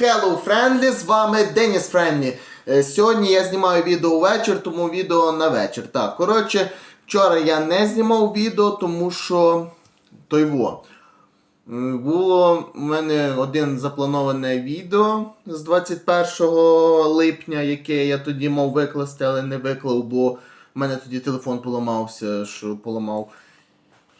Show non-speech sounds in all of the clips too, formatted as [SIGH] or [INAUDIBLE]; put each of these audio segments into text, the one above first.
Hello Friendly, з вами Деніс Френлі. Е, Сьогодні я знімаю відео вечір, тому відео на вечір. Так, коротше, вчора я не знімав відео, тому що той во. Було у мене один заплановане відео з 21 липня, яке я тоді мав викласти, але не виклав, бо в мене тоді телефон поламався, що поламав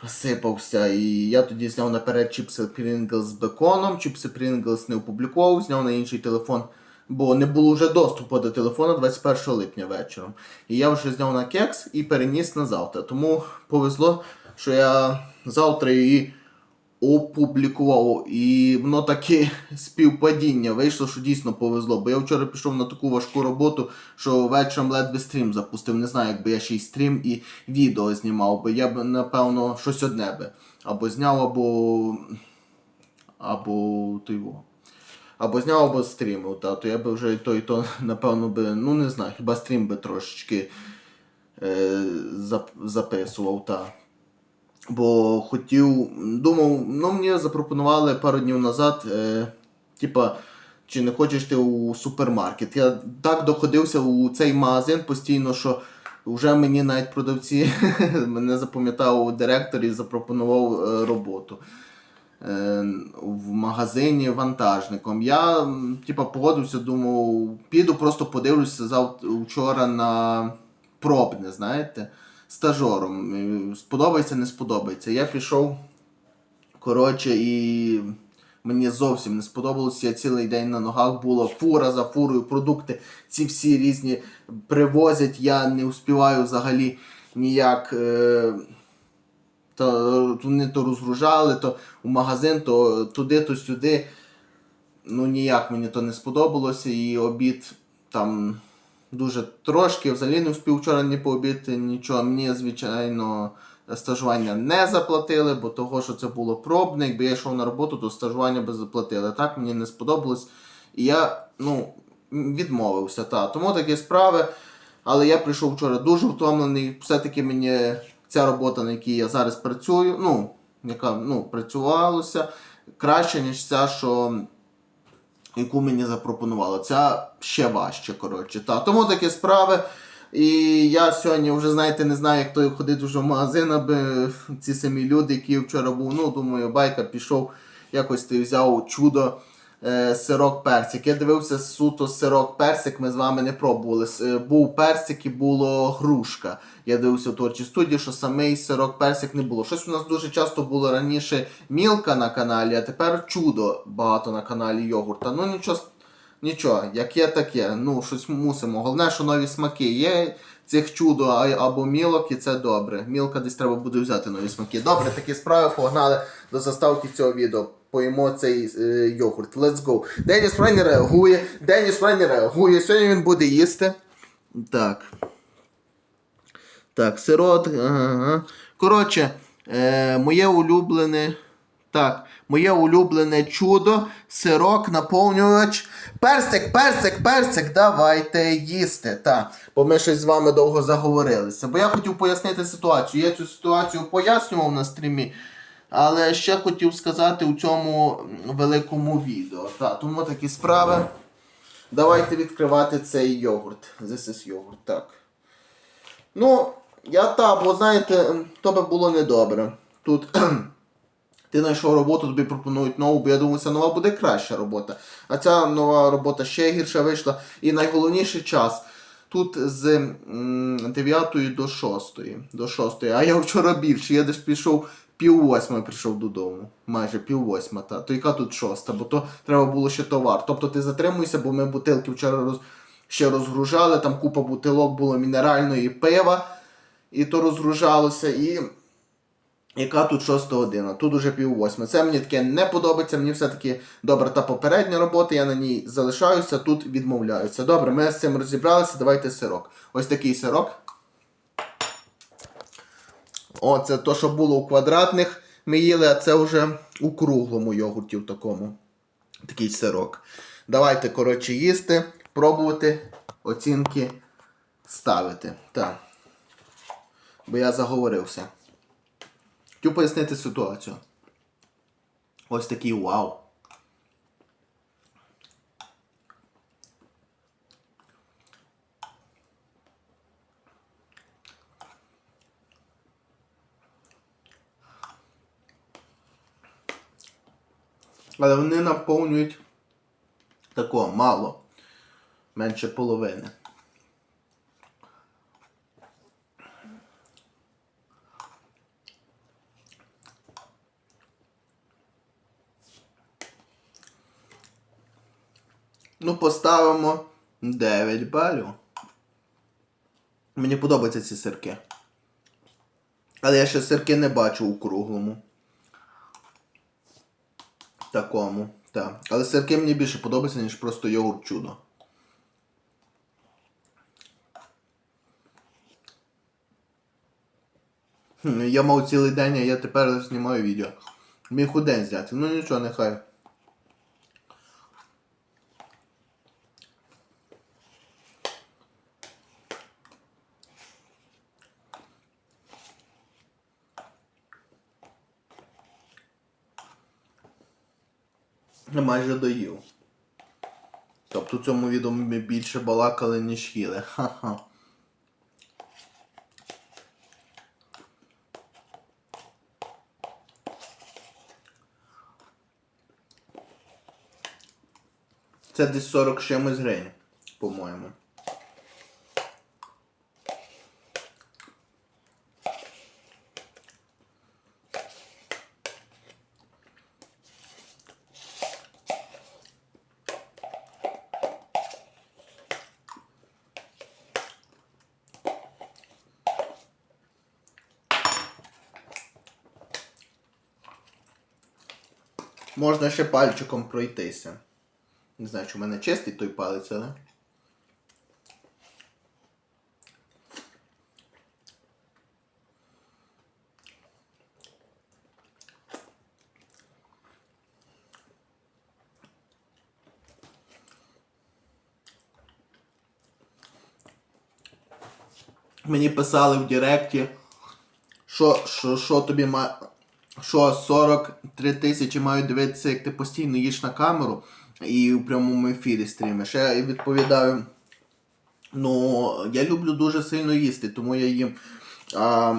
розсипався. І я тоді зняв наперед чіпси Pringles з беконом. Чіпси Pringles не опублікував, зняв на інший телефон, бо не було вже доступу до телефону 21 липня вечором. І я вже зняв на кекс і переніс на завтра. Тому повезло, що я завтра її опублікував. І воно таке [LAUGHS] співпадіння вийшло, що дійсно повезло. Бо я вчора пішов на таку важку роботу, що вечором ледве стрім запустив. Не знаю, якби я ще й стрім і відео знімав, бо я б, напевно, щось одне би. Або зняв, або. Або во. Або зняв, або стрімив, та, то я би вже і то, і то, [LAUGHS] напевно, би, ну не знаю, хіба стрім би трошечки е, зап- записував, та. Бо хотів, думав, ну мені запропонували пару днів назад, е, типа, чи не хочеш ти у супермаркет. Я так доходився у цей магазин постійно, що вже мені навіть продавці [LAUGHS] мене запам'ятав директор і запропонував е, роботу. Е, в магазині вантажником. Я типа погодився, думав, піду, просто подивлюся завтра вчора на пробне, знаєте, стажером. Е, Сподобається, не сподобається. Я пішов, коротше, і мені зовсім не сподобалося. Я цілий день на ногах було фура за фурою, продукти ці всі різні привозять. Я не успіваю взагалі ніяк. Е- то вони то розгружали, то в магазин, то туди, то сюди. Ну ніяк мені то не сподобалося. І обід там дуже трошки. Взагалі не встиг вчора ні пообідати, нічого. Мені, звичайно, стажування не заплатили, бо того, що це було пробне. Якби я йшов на роботу, то стажування би заплатили. Так мені не сподобалось. І я ну, відмовився. Та. Тому такі справи. Але я прийшов вчора дуже втомлений. Все-таки мені ця робота, на якій я зараз працюю, ну, яка ну, працювалося, краще, ніж ця, що яку мені запропонували. Ця ще важче, коротше. Та. Тому такі справи. І я сьогодні вже, знаєте, не знаю, як той ходить вже в магазин, аби ці самі люди, які вчора був, ну, думаю, байка пішов, якось ти взяв чудо сирок персик. Я дивився суто сирок персик, ми з вами не пробували. Е, Був персик і було грушка. Я дивився в творчій студії, що самий сирок персик не було. Щось у нас дуже часто було раніше мілка на каналі, а тепер чудо багато на каналі йогурта. Ну нічого, нічого, як є, так є. Ну, щось мусимо. Головне, що нові смаки є. Цих чудо або мілок, і це добре. Мілка десь треба буде взяти нові смаки. Добре, такі справи погнали до заставки цього відео. Поїмо цей е, йогурт. Let's go. Деніс Фрай не реагує. Деніс Фрай не реагує. Сьогодні він буде їсти. Так. Так, сирот. Ага. Коротше, е, моє улюблене. Так, моє улюблене чудо, сирок, наповнювач. Персик, персик, персик, давайте їсти. Так, бо ми щось з вами довго заговорилися. Бо я хотів пояснити ситуацію. Я цю ситуацію пояснював на стрімі, але ще хотів сказати у цьому великому відео. Так, тому такі справи. Давайте відкривати цей йогурт. This is йогурт, так. Ну, я та, бо знаєте, то би було недобре. Тут [CLEARS THROAT] ти знайшов роботу, тобі пропонують нову, бо я думаю, ця нова буде краща робота. А ця нова робота ще гірша вийшла. І найголовніший час. Тут з 9 до 6. До 6. А я вчора більше. Я десь пішов пів восьмої прийшов додому. Майже пів восьма. Та. То яка тут шоста? Бо то треба було ще товар. Тобто ти затримуєшся, бо ми бутилки вчора роз... ще розгружали, там купа бутилок було мінеральної пива, і то розгружалося. І яка тут шоста година, тут уже пів восьма. Це мені таке не подобається, мені все-таки добре та попередня робота, я на ній залишаюся, тут відмовляюся. Добре, ми з цим розібралися, давайте сирок. Ось такий сирок. О, це то, що було у квадратних ми їли, а це вже у круглому йогурті в такому. Такий сирок. Давайте, коротше, їсти, пробувати, оцінки ставити. Так. Бо я заговорився. Хотів пояснити ситуацію. Ось такий вау. Але вони наповнюють такого мало. Менше половини. Ну, поставимо 9 балів. Мені подобаються ці сирки. Але я ще сирки не бачу у круглому. Такому, так. Але сирки мені більше подобаються, ніж просто йогурт чудо. Хм, Я мав цілий день, а я тепер знімаю відео. Міг у день зняти. Ну нічого, нехай. Майже доїв. Тобто в цьому відео ми більше балакали, ніж їли. Ха-ха. Це десь 40 з чимось гривень, по-моєму. Можна ще пальчиком пройтися. Не знаю, чи в мене чистий той палець, але. Мені писали в Директі, що, що, що тобі ма... що 43 тисячі мають дивитися, як ти постійно їш на камеру і у прямому ефірі стрімиш. Я відповідаю. Ну, я люблю дуже сильно їсти, тому я їм. А,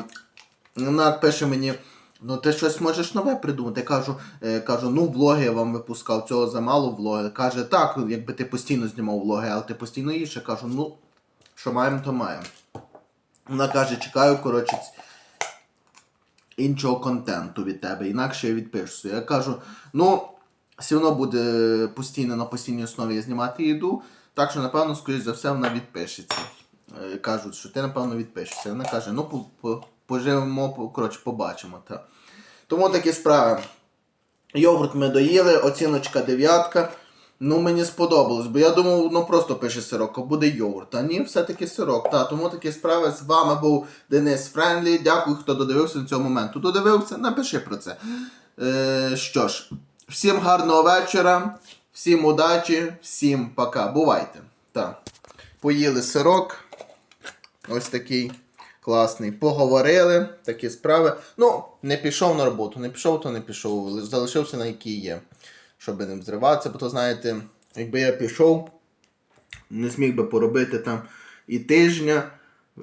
вона пише мені, ну ти щось можеш нове придумати. Я кажу, е, кажу, ну влоги я вам випускав, цього замало влоги. Каже, так, якби ти постійно знімав влоги, але ти постійно їш. Я кажу, ну, що маємо, то маємо. Вона каже, чекаю, коротше, іншого контенту від тебе, інакше я відпишуся. Я кажу, ну, все одно буде постійно на постійній основі я знімати їду, так що, напевно, скоріш за все, вона відпишеться. Е, Кажуть, що ти, напевно, відпишешся. Вона каже, ну, по- по- поживемо, коротше, побачимо. Та. Тому такі справи. Йогурт ми доїли, оціночка дев'ятка. Ну, мені сподобалось, бо я думав, ну просто пише сирок, а буде йогурт. А ні, все-таки сирок. Та, тому такі справи. З вами був Денис Френлі. Дякую, хто додивився до цього моменту. Додивився, напиши про це. Е, що ж, всім гарного вечора, всім удачі, всім пока. Бувайте. Так. Поїли сирок. Ось такий класний. Поговорили, такі справи. Ну, не пішов на роботу, не пішов, то не пішов. Залишився на якій є. Щоб ним зриватися, бо то знаєте, якби я пішов, не зміг би поробити там і тижня,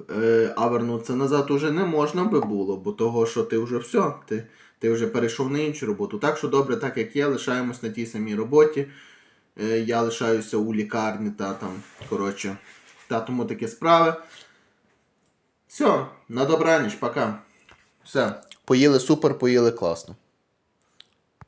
е, а вернутися назад уже не можна би було, бо того, що ти вже все, ти, ти вже перейшов на іншу роботу. Так що добре, так як є, лишаємось на тій самій роботі. Е, я лишаюся у лікарні та там, коротше, та тому такі справи. Все, на добраніч, пока. Все, поїли супер, поїли класно.